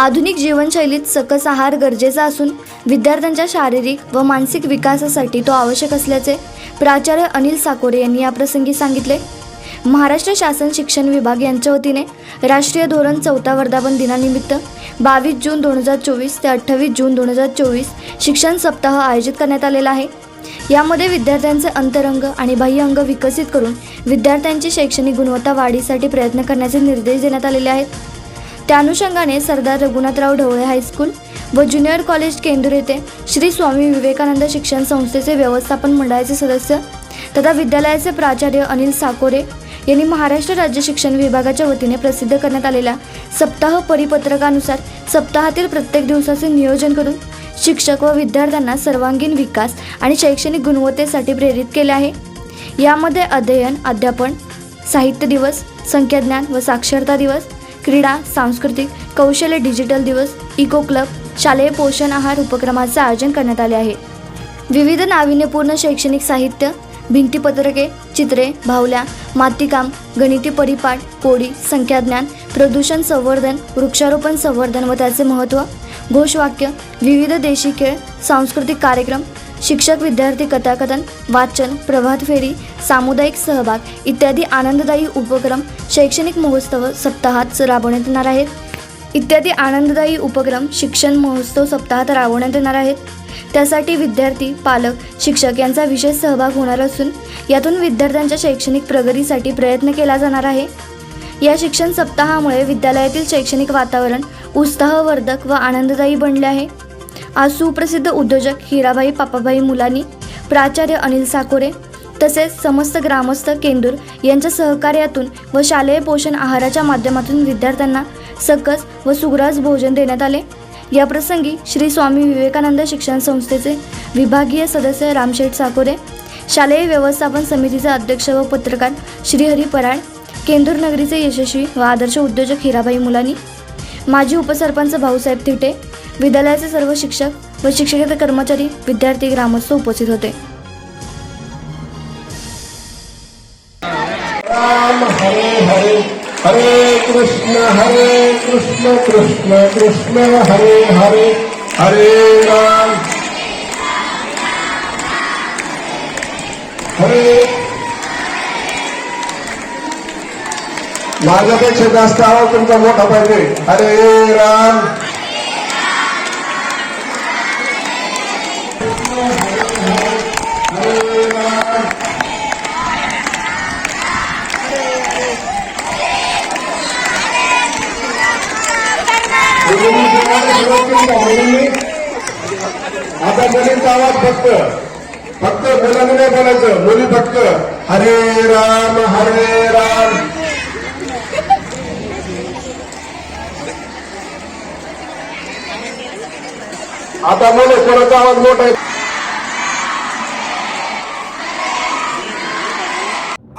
आधुनिक जीवनशैलीत सकस आहार गरजेचा असून विद्यार्थ्यांच्या शारीरिक व मानसिक विकासासाठी तो आवश्यक असल्याचे प्राचार्य अनिल साकोरे यांनी याप्रसंगी सांगितले. महाराष्ट्र शासन शिक्षण विभाग यांच्या वतीने राष्ट्रीय धोरण चौथा वर्धापन दिनानिमित्त बावीस जून दोन हजार चोवीस ते अठ्ठावीस जून दोन हजार चोवीस शिक्षण सप्ताह आयोजित करण्यात आलेला आहे. यामध्ये विद्यार्थ्यांचे अंतरंग आणि बाह्य अंग विकसित करून विद्यार्थ्यांची शैक्षणिक गुणवत्ता वाढीसाठी प्रयत्न करण्याचे निर्देश देण्यात आलेले आहेत. त्या अनुषंगाने सरदार रघुनाथराव ढवळे हायस्कूल व ज्युनियर कॉलेज केंदूर येथे श्री स्वामी विवेकानंद शिक्षण संस्थेचे व्यवस्थापन मंडळाचे सदस्य तथा विद्यालयाचे प्राचार्य अनिल साकोरे यांनी महाराष्ट्र राज्य शिक्षण विभागाच्या वतीने प्रसिद्ध करण्यात आलेल्या सप्ताह परिपत्रकानुसार सप्ताहातील प्रत्येक दिवसाचे नियोजन करून शिक्षक व विद्यार्थ्यांना सर्वांगीण विकास आणि शैक्षणिक गुणवत्तेसाठी प्रेरित केले आहे. यामध्ये अध्ययन अध्यापन साहित्य दिवस संख्याज्ञान व साक्षरता दिवस क्रीडा सांस्कृतिक कौशल्य डिजिटल दिवस इको क्लब शालेय पोषण आहार उपक्रमाचे आयोजन करण्यात आले आहे. विविध नाविन्यपूर्ण शैक्षणिक साहित्य भिंतीपत्रके चित्रे भावल्या मातीकाम गणिती परिपाठ कोडी संख्याज्ञान प्रदूषण संवर्धन वृक्षारोपण संवर्धन व त्याचे महत्त्व घोषवाक्य विविध देशी खेळ सांस्कृतिक कार्यक्रम शिक्षक विद्यार्थी कथाकथन वाचन प्रभात फेरी सामुदायिक सहभाग इत्यादी आनंददायी उपक्रम शैक्षणिक महोत्सव सप्ताहात राबवण्यात येणार आहेत. इत्यादी आनंददायी उपक्रम शिक्षण महोत्सव सप्ताहात राबवण्यात येणार आहेत. त्यासाठी विद्यार्थी पालक शिक्षक यांचा विशेष सहभाग होणार असून यातून विद्यार्थ्यांच्या शैक्षणिक प्रगतीसाठी प्रयत्न केला जाणार आहे. या शिक्षण सप्ताहामुळे विद्यालयातील शैक्षणिक वातावरण उत्साहवर्धक व आनंददायी बनले आहे. आज सुप्रसिद्ध उद्योजक हिराबाई पापाबाई मुलानी प्राचार्य अनिल साकोरे तसेच समस्त ग्रामस्थ केंदूर यांच्या सहकार्यातून व शालेय पोषण आहाराच्या माध्यमातून विद्यार्थ्यांना सकस व सुग्रास भोजन देण्यात आले. याप्रसंगी श्री स्वामी विवेकानंद शिक्षण संस्थेचे विभागीय सदस्य रामशेठ साकोरे शालेय व्यवस्थापन समितीचे अध्यक्ष व पत्रकार श्रीहरी पराळ केंदूर नगरीचे यशस्वी व आदर्श उद्योजक हिराबाई मुलानी माजी उपसरपंच भाऊसाहेब थिटे विद्यालयाचे सर्व शिक्षक व शिक्षकेतर कर्मचारी विद्यार्थी ग्रामस्थ उपस्थित होते. राम हरे हरे हरे कृष्ण हरे कृष्ण कृष्ण कृष्ण हरे हरे हरे राम। हरे। माझ्यापेक्षा जास्त आवाज तुमचा मोठा पाहिजे. हरे राम। हरे आता मुलींचा आवाज फक्त फक्त मुलांना नाही बोलायचं मुली फक्त हरे राम हरे राम. आता मुले कोणाचा आवाज मोठा आहे?